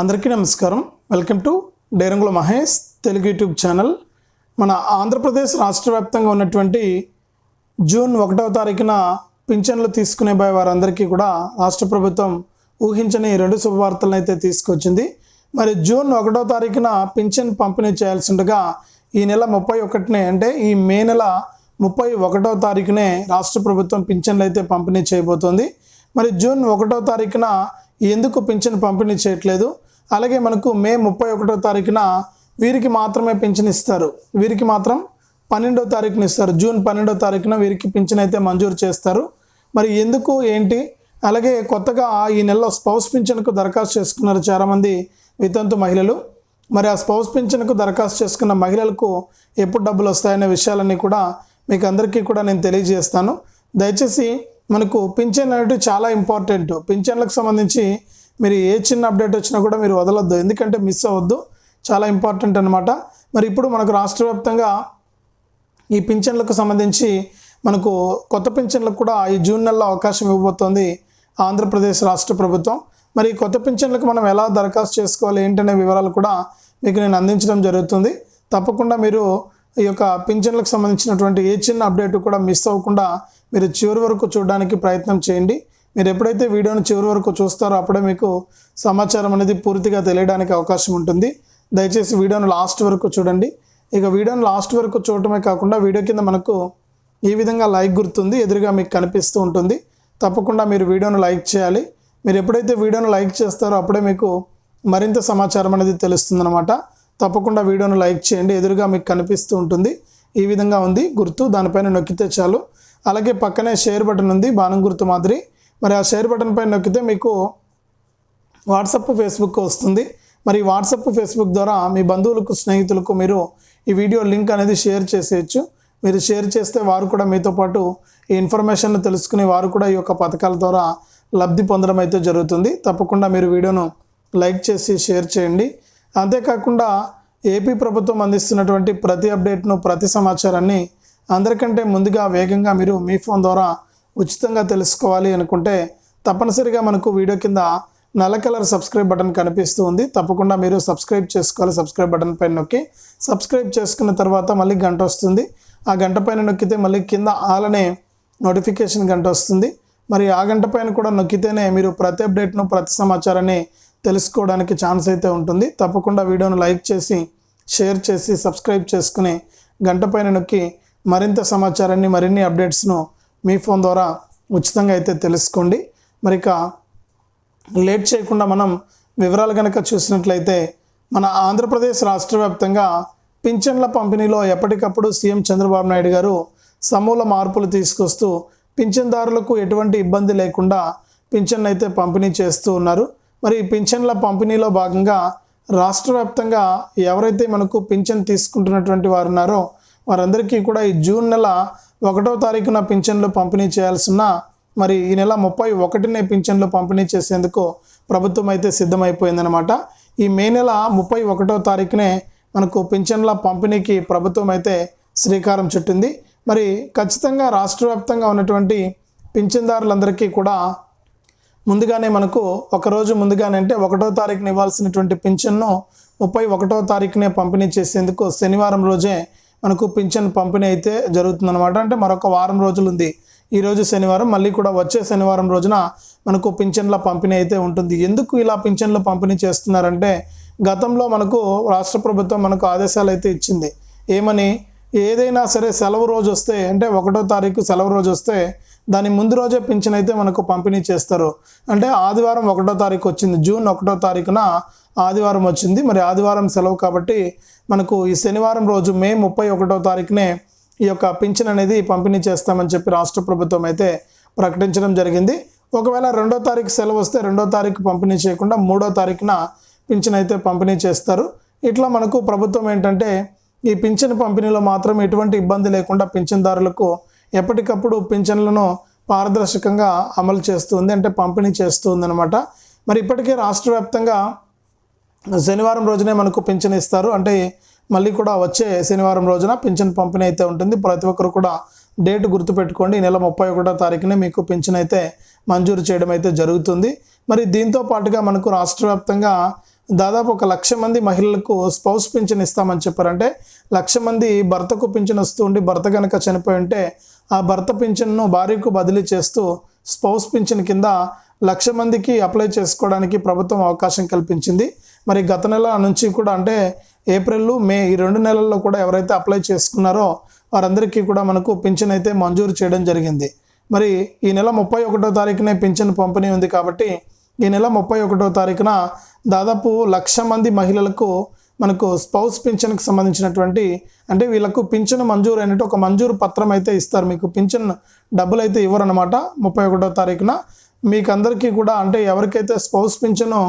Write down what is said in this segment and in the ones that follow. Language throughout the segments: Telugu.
అందరికీ నమస్కారం. Welcome to Derangula Mahesh Telugu YouTube channel. మన ఆంధ్రప్రదేశ్ రాష్ట్ర వ్యాప్తంగా ఉన్నటువంటి జూన్ ఒకటవ తారీఖున పింఛన్లు తీసుకునే వారందరికీ కూడా రాష్ట్ర ప్రభుత్వం ఊహించని రెండు శుభవార్తలను అయితే తీసుకొచ్చింది. మరి జూన్ ఒకటో తారీఖున పింఛన్ పంపిణీ చేయాల్సి ఉండగా ఈ నెల ముప్పై ఒకటినే అంటే ఈ మే నెల ముప్పై ఒకటో తారీఖునే రాష్ట్ర ప్రభుత్వం పింఛన్లు అయితే పంపిణీ చేయబోతోంది. మరి జూన్ ఒకటో తారీఖున ఎందుకు పింఛన్ పంపిణీ చేయట్లేదు? అలాగే మనకు మే ముప్పై ఒకటో తారీఖున వీరికి మాత్రమే పింఛన్ ఇస్తారు. వీరికి మాత్రం పన్నెండో తారీఖున ఇస్తారు. జూన్ పన్నెండో తారీఖున వీరికి పింఛన్ అయితే మంజూరు చేస్తారు. మరి ఎందుకు ఏంటి? అలాగే కొత్తగా ఈ నెలలో స్పౌస్ పింఛన్కు దరఖాస్తు చేసుకున్నారు చాలామంది వితంతు మహిళలు. మరి ఆ స్పౌస్ పింఛన్కు దరఖాస్తు చేసుకున్న మహిళలకు ఎప్పుడు డబ్బులు వస్తాయనే విషయాలన్నీ కూడా మీకు అందరికీ కూడా నేను తెలియజేస్తాను. దయచేసి మనకు పింఛన్ అనేటివి చాలా ఇంపార్టెంట్. పింఛన్లకు సంబంధించి మీరు ఏ చిన్న అప్డేట్ వచ్చినా కూడా మీరు వదలొద్దు. ఎందుకంటే మిస్ అవ్వద్దు. చాలా ఇంపార్టెంట్ అనమాట మరి ఇప్పుడు మనకు రాష్ట్ర వ్యాప్తంగా ఈ పింఛన్లకు సంబంధించి మనకు కొత్త పింఛన్లకు కూడా ఈ జూన్ నెలలో అవకాశం ఇవ్వబోతోంది ఆంధ్రప్రదేశ్ రాష్ట్ర ప్రభుత్వం. మరి కొత్త పింఛన్లకు మనం ఎలా దరఖాస్తు చేసుకోవాలి? ఏంటనే వివరాలు కూడా మీకు నేను అందించడం జరుగుతుంది. తప్పకుండా మీరు ఈ యొక్క పింఛన్లకు సంబంధించినటువంటి ఏ చిన్న అప్డేట్ కూడా మిస్ అవ్వకుండా మీరు చివరి వరకు చూడడానికి ప్రయత్నం చేయండి. మీరు ఎప్పుడైతే వీడియోను చివరి వరకు చూస్తారో అప్పుడే మీకు సమాచారం అనేది పూర్తిగా తెలియడానికి అవకాశం ఉంటుంది. దయచేసి వీడియోను లాస్ట్ వరకు చూడండి. ఇక వీడియోను లాస్ట్ వరకు చూడటమే కాకుండా వీడియో కింద మనకు ఈ విధంగా లైక్ గుర్తుంది ఎదురుగా మీకు కనిపిస్తూ ఉంటుంది. తప్పకుండా మీరు వీడియోను లైక్ చేయాలి. మీరు ఎప్పుడైతే వీడియోను లైక్ చేస్తారో అప్పుడే మీకు మరింత సమాచారం అనేది తెలుస్తుందన్నమాట. తప్పకుండా వీడియోను లైక్ చేయండి ఎదురుగా మీకు కనిపిస్తూ ఉంటుంది. ఈ విధంగా ఉంది గుర్తు దానిపైన నొక్కితే చాలు. అలాగే పక్కనే షేర్ బటన్ ఉంది బాణం గుర్తు మాదిరి. మరి ఆ షేర్ బటన్ పైన నొక్కితే మీకు వాట్సప్ ఫేస్బుక్ వస్తుంది. మరి వాట్సప్ ఫేస్బుక్ ద్వారా మీ బంధువులకు స్నేహితులకు మీరు ఈ వీడియో లింక్ అనేది షేర్ చేసేయచ్చు. మీరు షేర్ చేస్తే వారు కూడా మీతో పాటు ఈ ఇన్ఫర్మేషన్ తెలుసుకుని వారు కూడా ఈ యొక్క పథకాల ద్వారా లబ్ధి పొందడం అయితే జరుగుతుంది. తప్పకుండా మీరు వీడియోను లైక్ చేసి షేర్ చేయండి. అంతేకాకుండా ఏపీ ప్రభుత్వం అందిస్తున్నటువంటి ప్రతి అప్డేట్ను ప్రతి సమాచారాన్ని అందరికంటే ముందుగా వేగంగా మీరు మీ ఫోన్ ద్వారా ఉచితంగా తెలుసుకోవాలి అనుకుంటే తప్పనిసరిగా మనకు వీడియో కింద నల్ల కలర్ సబ్స్క్రైబ్ బటన్ కనిపిస్తూ ఉంది. తప్పకుండా మీరు సబ్స్క్రైబ్ చేసుకోవాలి. సబ్స్క్రైబ్ బటన్ పైన నొక్కి సబ్స్క్రైబ్ చేసుకున్న తర్వాత మళ్ళీ గంట వస్తుంది. ఆ గంట పైన నొక్కితే మళ్ళీ కింద ఆలనే నోటిఫికేషన్ గంట వస్తుంది. మరి ఆ గంట పైన కూడా నొక్కితేనే మీరు ప్రతి అప్డేట్ను ప్రతి సమాచారాన్ని తెలుసుకోవడానికి ఛాన్స్ అయితే ఉంటుంది. తప్పకుండా వీడియోను లైక్ చేసి షేర్ చేసి సబ్స్క్రైబ్ చేసుకుని గంట పైన నొక్కి మరింత సమాచారాన్ని మరిన్ని అప్డేట్స్ను మీ ఫోన్ ద్వారా ఉచితంగా అయితే తెలుసుకోండి. మరి ఇక లేట్ చేయకుండా మనం వివరాలు కనుక చూసినట్లయితే మన ఆంధ్రప్రదేశ్ రాష్ట్ర వ్యాప్తంగా పింఛన్ల పంపిణీలో ఎప్పటికప్పుడు సీఎం చంద్రబాబు నాయుడు గారు సమూల మార్పులు తీసుకొస్తూ పింఛన్దారులకు ఎటువంటి ఇబ్బంది లేకుండా పింఛన్ అయితే పంపిణీ చేస్తూ ఉన్నారు. మరి ఈ పింఛన్ల పంపిణీలో భాగంగా రాష్ట్ర వ్యాప్తంగా ఎవరైతే మనకు పింఛన్ తీసుకుంటున్నటువంటి వారు ఉన్నారో వారందరికీ కూడా ఈ జూన్ నెల ఒకటో తారీఖున పింఛన్లు పంపిణీ చేయాల్సిన మరి ఈ నెల ముప్పై ఒకటినే పింఛన్లు పంపిణీ చేసేందుకు ప్రభుత్వం అయితే సిద్ధమైపోయిందనమాట ఈ మే నెల ముప్పై ఒకటో తారీఖునే మనకు పింఛన్ల పంపిణీకి ప్రభుత్వం అయితే శ్రీకారం చుట్టింది. మరి ఖచ్చితంగా రాష్ట్ర వ్యాప్తంగా ఉన్నటువంటి పింఛన్దారులందరికీ కూడా ముందుగానే మనకు ఒకరోజు ముందుగానే అంటే ఒకటో తారీఖున ఇవ్వాల్సినటువంటి పింఛన్ను ముప్పై ఒకటో తారీఖునే పంపిణీ చేసేందుకు శనివారం రోజే మనకు పింఛన్ పంపిణీ అయితే జరుగుతుందన్నమాట. అంటే మరొక వారం రోజులు ఉంది ఈరోజు శనివారం మళ్ళీ కూడా వచ్చే శనివారం రోజున మనకు పింఛన్ల పంపిణీ అయితే ఉంటుంది. ఎందుకు ఇలా పింఛన్ల పంపిణీ చేస్తున్నారంటే గతంలో మనకు రాష్ట్ర ప్రభుత్వం మనకు ఆదేశాలు అయితే ఇచ్చింది. ఏమని? ఏదైనా సరే సెలవు రోజు వస్తే అంటే ఒకటో తారీఖు సెలవు రోజు వస్తే దాని ముందు రోజే పింఛన్ అయితే మనకు పంపిణీ చేస్తారు. అంటే ఆదివారం ఒకటో తారీఖు వచ్చింది. జూన్ ఒకటో తారీఖున ఆదివారం వచ్చింది. మరి ఆదివారం సెలవు కాబట్టి మనకు ఈ శనివారం రోజు మే ముప్పై ఒకటో తారీఖునే ఈ యొక్క పింఛన్ అనేది పంపిణీ చేస్తామని చెప్పి రాష్ట్ర ప్రభుత్వం అయితే ప్రకటించడం జరిగింది. ఒకవేళ రెండో తారీఖు సెలవు వస్తే రెండో తారీఖు పంపిణీ చేయకుండా మూడో తారీఖున పింఛన్ అయితే పంపిణీ చేస్తారు. ఇట్లా మనకు ప్రభుత్వం ఏంటంటే ఈ పింఛన్ పంపిణీలో మాత్రం ఎటువంటి ఇబ్బంది లేకుండా పింఛన్దారులకు ఎప్పటికప్పుడు పింఛన్లను పారదర్శకంగా అమలు చేస్తుంది అంటే పంపిణీ చేస్తుంది అనమాట మరి ఇప్పటికే రాష్ట్ర వ్యాప్తంగా శనివారం రోజునే మనకు పింఛన్ ఇస్తారు. అంటే మళ్ళీ కూడా వచ్చే శనివారం రోజున పింఛన్ పంపిణీ అయితే ఉంటుంది. ప్రతి ఒక్కరు కూడా డేట్ గుర్తుపెట్టుకోండి. ఈ నెల ముప్పై ఒకటో తారీఖునే మీకు పింఛన్ అయితే మంజూరు చేయడం అయితే జరుగుతుంది. మరి దీంతో పాటుగా మనకు రాష్ట్ర వ్యాప్తంగా దాదాపు ఒక లక్ష మంది మహిళలకు స్పౌస్ పింఛన్ ఇస్తామని చెప్పారంటే లక్ష మంది భర్తకు పింఛన్ వస్తూ ఉండి భర్త కనుక చనిపోయి ఉంటే ఆ భర్త పింఛన్ను భార్యకు బదిలీ చేస్తూ స్పౌస్ పింఛన్ కింద లక్ష మందికి అప్లై చేసుకోవడానికి ప్రభుత్వం అవకాశం కల్పించింది. మరి గత నెల నుంచి కూడా అంటే ఏప్రిల్ మే ఈ రెండు నెలల్లో కూడా ఎవరైతే అప్లై చేసుకున్నారో వారందరికీ కూడా మనకు పింఛన్ అయితే మంజూరు చేయడం జరిగింది. మరి ఈ నెల ముప్పై ఒకటో తారీఖునే పింఛన్ పంపిణీ ఉంది కాబట్టి ఈ నెల ముప్పై ఒకటో తారీఖున దాదాపు లక్ష మంది మహిళలకు మనకు స్పౌస్ పింఛన్కి సంబంధించినటువంటి అంటే వీళ్ళకు పింఛన్ మంజూరు అయినట్టు ఒక మంజూరు పత్రం అయితే ఇస్తారు. మీకు పింఛన్ డబ్బులు అయితే ఇవ్వరనమాట ముప్పై ఒకటో తారీఖున. మీకు అందరికీ కూడా అంటే ఎవరికైతే స్పౌస్ పింఛను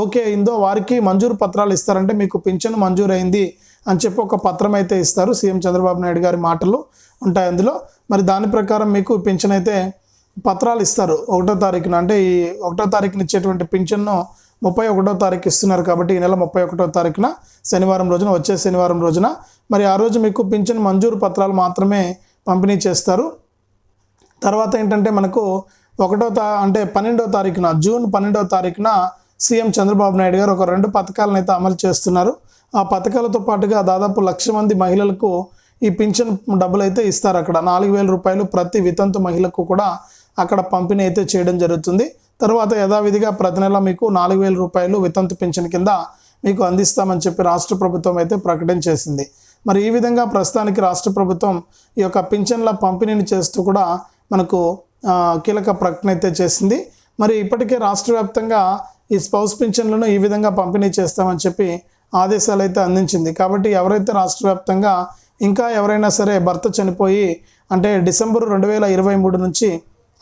ఓకే అయిందో వారికి మంజూరు పత్రాలు ఇస్తారంటే మీకు పింఛను మంజూరు అయింది అని చెప్పి ఒక పత్రం అయితే ఇస్తారు సీఎం చంద్రబాబు నాయుడు గారి మాటలు ఉంటాయి అందులో. మరి దాని ప్రకారం మీకు పింఛన్ అయితే పత్రాలు ఇస్తారు ఒకటో తారీఖున. అంటే ఈ ఒకటో తారీఖున ఇచ్చేటువంటి పింఛన్ను ముప్పై ఒకటో తారీఖు ఇస్తున్నారు కాబట్టి ఈ నెల ముప్పై ఒకటో తారీఖున శనివారం రోజున వచ్చే శనివారం రోజున మరి ఆ రోజు మీకు పింఛన్ మంజూరు పత్రాలు మాత్రమే పంపిణీ చేస్తారు. తర్వాత ఏంటంటే మనకు ఒకటో తా అంటే పన్నెండో తారీఖున జూన్ పన్నెండో తారీఖున సీఎం చంద్రబాబు నాయుడు గారు ఒక రెండు పథకాలను అయితే అమలు చేస్తున్నారు. ఆ పథకాలతో పాటుగా దాదాపు లక్ష మంది మహిళలకు ఈ పింఛన్ డబ్బులు అయితే ఇస్తారు. అక్కడ నాలుగు వేల రూపాయలు ప్రతి వితంతు మహిళకు కూడా అక్కడ పంపిణీ అయితే చేయడం జరుగుతుంది. తర్వాత యథావిధిగా ప్రతి నెల మీకు నాలుగు వేల రూపాయలు వితంతు పింఛన్ కింద మీకు అందిస్తామని చెప్పి రాష్ట్ర ప్రభుత్వం అయితే ప్రకటన చేసింది. మరి ఈ విధంగా ప్రస్తుతానికి రాష్ట్ర ప్రభుత్వం ఈ యొక్క పింఛన్ల పంపిణీని చేస్తూ కూడా మనకు కీలక ప్రకటన అయితే చేసింది. మరి ఇప్పటికే రాష్ట్ర వ్యాప్తంగా ఈ స్పౌస్ పింఛన్లను ఈ విధంగా పంపిణీ చేస్తామని చెప్పి ఆదేశాలు అయితే అందించింది. కాబట్టి ఎవరైతే రాష్ట్ర వ్యాప్తంగా ఇంకా ఎవరైనా సరే భర్త చనిపోయి అంటే డిసెంబర్ రెండు వేల ఇరవై మూడు నుంచి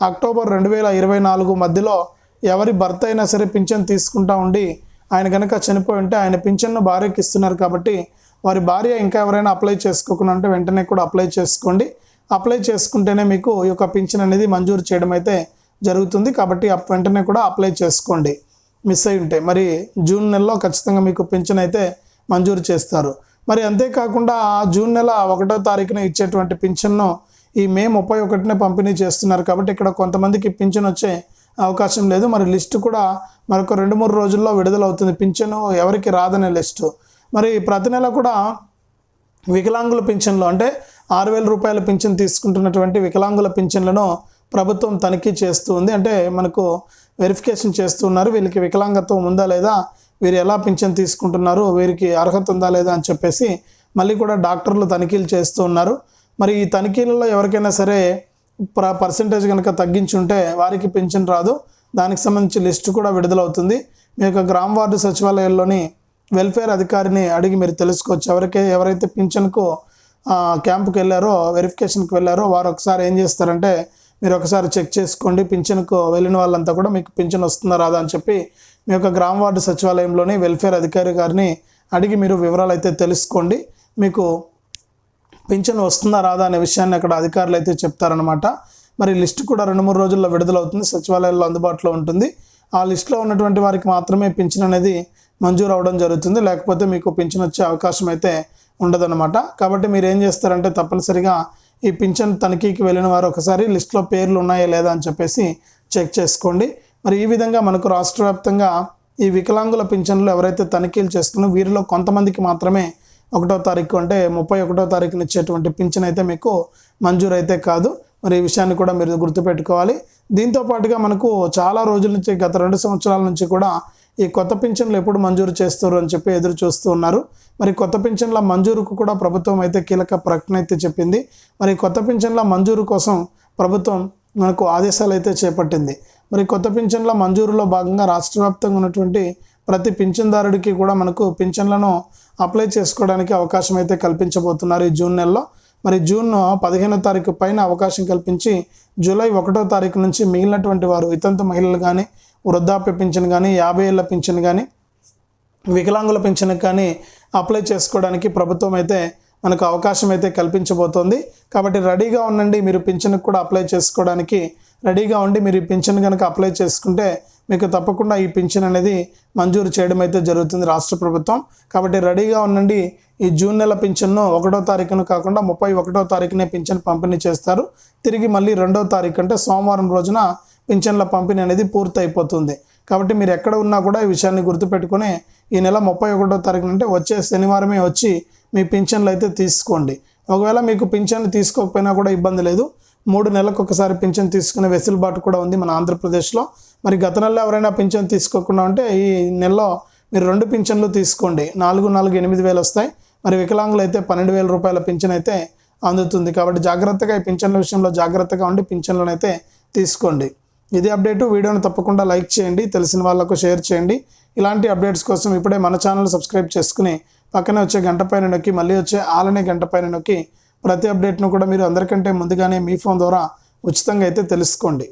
అక్టోబర్ రెండు వేల ఇరవై నాలుగు మధ్యలో ఎవరి భర్త అయినా సరే పింఛన్ తీసుకుంటా ఉండి ఆయన కనుక చనిపోయి ఉంటే ఆయన పింఛన్ను భార్యకి ఇస్తున్నారు కాబట్టి వారి భార్య ఇంకా ఎవరైనా అప్లై చేసుకోకుండా ఉంటే వెంటనే కూడా అప్లై చేసుకోండి. అప్లై చేసుకుంటేనే మీకు ఈ యొక్క పింఛన్ అనేది మంజూరు చేయడం అయితే జరుగుతుంది కాబట్టి వెంటనే కూడా అప్లై చేసుకోండి. మిస్ అయి ఉంటే మరి జూన్ నెలలో ఖచ్చితంగా మీకు పింఛన్ అయితే మంజూరు చేస్తారు. మరి అంతేకాకుండా ఆ జూన్ నెల ఒకటో తారీఖున ఇచ్చేటువంటి పింఛన్ను ఈ మే ముప్పై ఒకటినే పంపిణీ చేస్తున్నారు కాబట్టి ఇక్కడ కొంతమందికి పింఛన్ వచ్చే అవకాశం లేదు. మరి లిస్టు కూడా మరొక రెండు మూడు రోజుల్లో విడుదలవుతుంది. పింఛను ఎవరికి రాదనే లిస్టు. మరి ప్రతి నెల కూడా వికలాంగుల పింఛన్లు అంటే ఆరు వేల రూపాయల పింఛన్ తీసుకుంటున్నటువంటి వికలాంగుల పింఛన్లను ప్రభుత్వం తనిఖీ చేస్తూ ఉంది. అంటే మనకు వెరిఫికేషన్ చేస్తూ ఉన్నారు. వీళ్ళకి వికలాంగత్వం ఉందా లేదా వీరు ఎలా పింఛన్ తీసుకుంటున్నారు వీరికి అర్హత ఉందా లేదా అని చెప్పేసి మళ్ళీ కూడా డాక్టర్లు తనిఖీలు చేస్తూ ఉన్నారు. మరి ఈ తనిఖీలలో ఎవరికైనా సరే ప్ర పర్సంటేజ్ కనుక తగ్గించి ఉంటే వారికి పింఛన్ రాదు. దానికి సంబంధించి లిస్టు కూడా విడుదలవుతుంది. మీ యొక్క గ్రామ వార్డు సచివాలయాల్లోని వెల్ఫేర్ అధికారిని అడిగి మీరు తెలుసుకోవచ్చు. ఎవరికే ఎవరైతే పింఛన్కు క్యాంపుకి వెళ్ళారో వెరిఫికేషన్కి వెళ్ళారో వారు ఒకసారి ఏం చేస్తారంటే మీరు ఒకసారి చెక్ చేసుకోండి. పింఛన్కు వెళ్ళిన వాళ్ళంతా కూడా మీకు పింఛన్ వస్తుందా రాదా అని చెప్పి మీ యొక్క గ్రామ వార్డు సచివాలయంలోని వెల్ఫేర్ అధికారి గారిని అడిగి మీరు వివరాలు అయితే తెలుసుకోండి. మీకు పింఛన్ వస్తుందా రాదా అనే విషయాన్ని అక్కడ అధికారులు అయితే చెప్తారనమాట మరి లిస్ట్ కూడా రెండు మూడు రోజుల్లో విడుదలవుతుంది సచివాలయాల్లో అందుబాటులో ఉంటుంది. ఆ లిస్టులో ఉన్నటువంటి వారికి మాత్రమే పింఛన్ అనేది మంజూరు అవడం జరుగుతుంది. లేకపోతే మీకు పింఛన్ వచ్చే అవకాశం అయితే ఉండదన్నమాట. కాబట్టి మీరు ఏం చేస్తారంటే తప్పనిసరిగా ఈ పింఛన్ తనిఖీకి వెళ్ళిన వారు ఒకసారి లిస్టులో పేర్లు ఉన్నాయా లేదా అని చెప్పేసి చెక్ చేసుకోండి. మరి ఈ విధంగా మనకు రాష్ట్ర వ్యాప్తంగా ఈ వికలాంగుల పింఛన్లు ఎవరైతే తనిఖీలు చేస్తున్నారో వీరిలో కొంతమందికి మాత్రమే ఒకటో తారీఖు అంటే ముప్పై ఒకటో తారీఖున ఇచ్చేటువంటి పింఛన్ అయితే మీకు మంజూరు అయితే కాదు. మరి ఈ విషయాన్ని కూడా మీరు గుర్తుపెట్టుకోవాలి. దీంతో పాటుగా మనకు చాలా రోజుల నుంచి గత రెండు సంవత్సరాల నుంచి కూడా ఈ కొత్త పింఛన్లు ఎప్పుడు మంజూరు చేస్తారు అని చెప్పి ఎదురు చూస్తూ ఉన్నారు. మరి కొత్త పింఛన్ల మంజూరుకు కూడా ప్రభుత్వం అయితే కీలక ప్రకటన అయితే చెప్పింది. మరి కొత్త పింఛన్ల మంజూరు కోసం ప్రభుత్వం మనకు ఆదేశాలు అయితే చేపట్టింది. మరి కొత్త పింఛన్ల మంజూరులో భాగంగా రాష్ట్ర వ్యాప్తంగా ఉన్నటువంటి ప్రతి పింఛన్దారుడికి కూడా మనకు పింఛన్లను అప్లై చేసుకోవడానికి అవకాశం అయితే కల్పించబోతున్నారు ఈ జూన్ నెలలో. మరి జూన్ పదిహేనో తారీఖు పైన అవకాశం కల్పించి జూలై ఒకటో తారీఖు నుంచి మిగిలినటువంటి వారు వితంతు మహిళలు కానీ వృద్ధాప్య పింఛన్ కానీ యాభై ఏళ్ళ పింఛన్ కానీ వికలాంగుల పింఛన్ కానీ అప్లై చేసుకోవడానికి ప్రభుత్వం అయితే మనకు అవకాశం అయితే కల్పించబోతోంది. కాబట్టి రెడీగా ఉండండి మీరు పింఛన్కి కూడా అప్లై చేసుకోవడానికి రెడీగా ఉండి మీరు ఈ పింఛన్ కనుక అప్లై చేసుకుంటే మీకు తప్పకుండా ఈ పింఛన్ అనేది మంజూరు చేయడం అయితే జరుగుతుంది రాష్ట్ర ప్రభుత్వం. కాబట్టి రెడీగా ఉండండి. ఈ జూన్ నెల పింఛన్ను ఒకటో తారీఖున కాకుండా ముప్పై ఒకటో తారీఖునే పింఛన్ పంపిణీ చేస్తారు. తిరిగి మళ్ళీ రెండో తారీఖు అంటే సోమవారం రోజున పింఛన్ల పంపిణీ అనేది పూర్తయిపోతుంది. కాబట్టి మీరు ఎక్కడ ఉన్నా కూడా ఈ విషయాన్ని గుర్తుపెట్టుకుని ఈ నెల ముప్పై ఒకటో తారీఖున అంటే వచ్చే శనివారమే వచ్చి మీ పింఛన్లు అయితే తీసుకోండి. ఒకవేళ మీకు పింఛన్ తీసుకోకపోయినా కూడా ఇబ్బంది లేదు. మూడు నెలలకు ఒకసారి పింఛన్ తీసుకునే వెసులుబాటు కూడా ఉంది మన ఆంధ్రప్రదేశ్లో. మరి గత నెలలో ఎవరైనా పింఛన్ తీసుకోకుండా ఉంటే ఈ నెలలో మీరు రెండు పింఛన్లు తీసుకోండి. నాలుగు నాలుగు ఎనిమిది వేలు వస్తాయి. మరి వికలాంగులు అయితే పన్నెండు వేల రూపాయల పింఛన్ అయితే అందుతుంది. కాబట్టి జాగ్రత్తగా ఈ పింఛన్ల విషయంలో జాగ్రత్తగా ఉండి పింఛన్లను అయితే తీసుకోండి. ఇది అప్డేటు. వీడియోను తప్పకుండా లైక్ చేయండి. తెలిసిన వాళ్ళకు షేర్ చేయండి. ఇలాంటి అప్డేట్స్ కోసం ఇప్పుడే మన ఛానల్ సబ్స్క్రైబ్ చేసుకుని పక్కనే వచ్చే గంట పైన నొక్కి మళ్ళీ వచ్చే ఆలనే గంట పైన నొక్కి ప్రతి అప్డేట్ను కూడా మీరు అందరికంటే ముందుగానే మీ ఫోన్ ద్వారా ఉచితంగా అయితే తెలుసుకోండి.